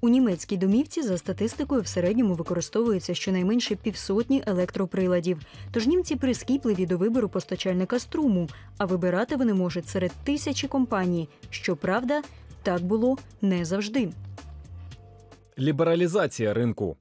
У німецькій домівці за статистикою в середньому використовується щонайменше півсотні електроприладів. Тож німці прискіпливі до вибору постачальника струму, а вибирати вони можуть серед тисячі компаній. Щоправда, так було не завжди. Лібералізація ринку.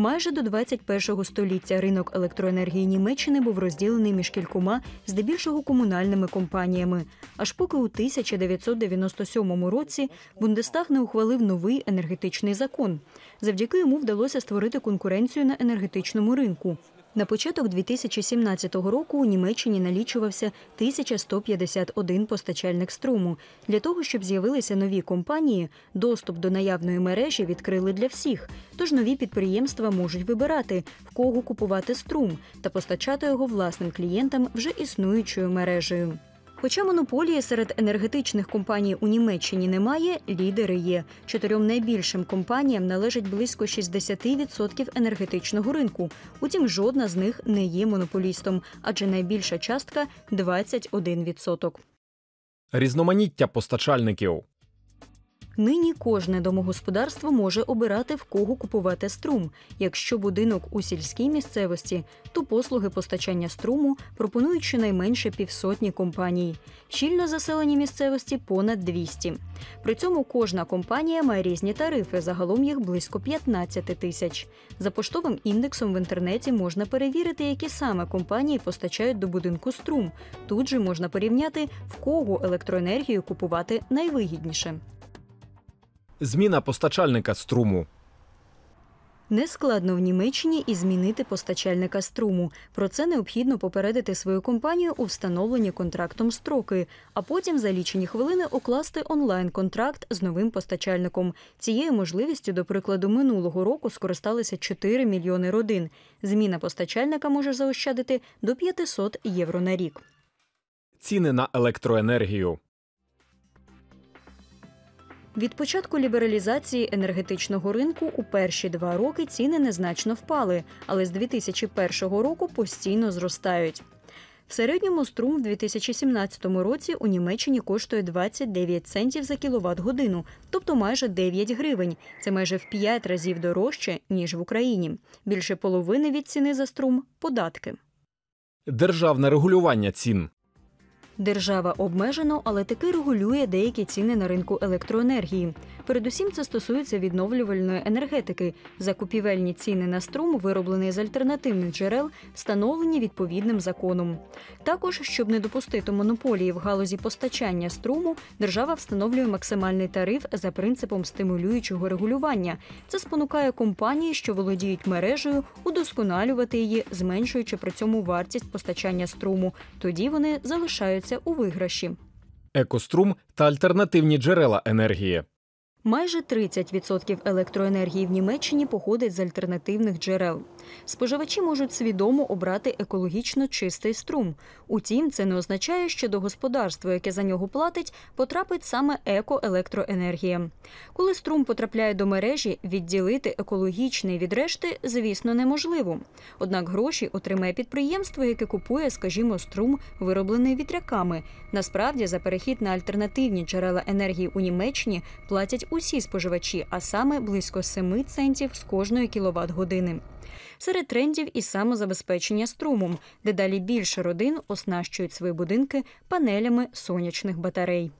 Майже до 21-го століття ринок електроенергії Німеччини був розділений між кількома, здебільшого комунальними компаніями. Аж поки у 1997 році Бундестаг не ухвалив новий енергетичний закон. Завдяки йому вдалося створити конкуренцію на енергетичному ринку. На початок 2017 року у Німеччині налічувався 1151 постачальник струму. Для того, щоб з'явилися нові компанії, доступ до наявної мережі відкрили для всіх. Тож нові підприємства можуть вибирати, в кого купувати струм та постачати його власним клієнтам вже існуючою мережею. Хоча монополії серед енергетичних компаній у Німеччині немає, лідери є. Чотирьом найбільшим компаніям належить близько 60% енергетичного ринку. Утім, жодна з них не є монополістом, адже найбільша частка 21%. Різноманіття постачальників. Нині кожне домогосподарство може обирати в кого купувати струм. Якщо будинок у сільській місцевості, то послуги постачання струму пропонують щонайменше півсотні компаній. Щільно заселені місцевості понад 200. При цьому кожна компанія має різні тарифи, загалом їх близько 15 тисяч. За поштовим індексом в інтернеті можна перевірити, які саме компанії постачають до будинку струм. Тут же можна порівняти, в кого електроенергію купувати найвигідніше. Зміна постачальника струму. Нескладно в Німеччині і змінити постачальника струму. Про це необхідно попередити свою компанію у встановлені контрактом строки, а потім за лічені хвилини укласти онлайн-контракт з новим постачальником. Цією можливістю, до прикладу, минулого року скористалися 4 мільйони родин. Зміна постачальника може заощадити до 500 євро на рік. Ціни на електроенергію. Від початку лібералізації енергетичного ринку у перші два роки ціни незначно впали, але з 2001 року постійно зростають. В середньому струм в 2017 році у Німеччині коштує 29 центів за кіловат годину, тобто майже 9 гривень. Це майже в 5 разів дорожче ніж в Україні. Більше половини від ціни за струм податки. Державне регулювання цін. Держава обмежено, але таки регулює деякі ціни на ринку електроенергії. Передусім, це стосується відновлювальної енергетики. Закупівельні ціни на струм, вироблений з альтернативних джерел, встановлені відповідним законом. Також, щоб не допустити монополії в галузі постачання струму, держава встановлює максимальний тариф за принципом стимулюючого регулювання. Це спонукає компанії, що володіють мережею, удосконалювати її, зменшуючи при цьому вартість постачання струму. Тоді вони залишаються у виграші. Екострум та альтернативні джерела енергії. Майже 30% електроенергії в Німеччині походить з альтернативних джерел. Споживачі можуть свідомо обрати екологічно чистий струм. Утім, це не означає, що до господарства, яке за нього платить, потрапить саме екоелектроенергія. Коли струм потрапляє до мережі, відділити екологічний від решти, звісно, неможливо. Однак гроші отримає підприємство, яке купує, скажімо, струм, вироблений вітряками. Насправді, за перехід на альтернативні джерела енергії у Німеччині платять усі споживачі, а саме близько 7 центів з кожної кіловат години. Серед трендів і самозабезпечення струмом, дедалі більше родин оснащують свої будинки панелями сонячних батарей.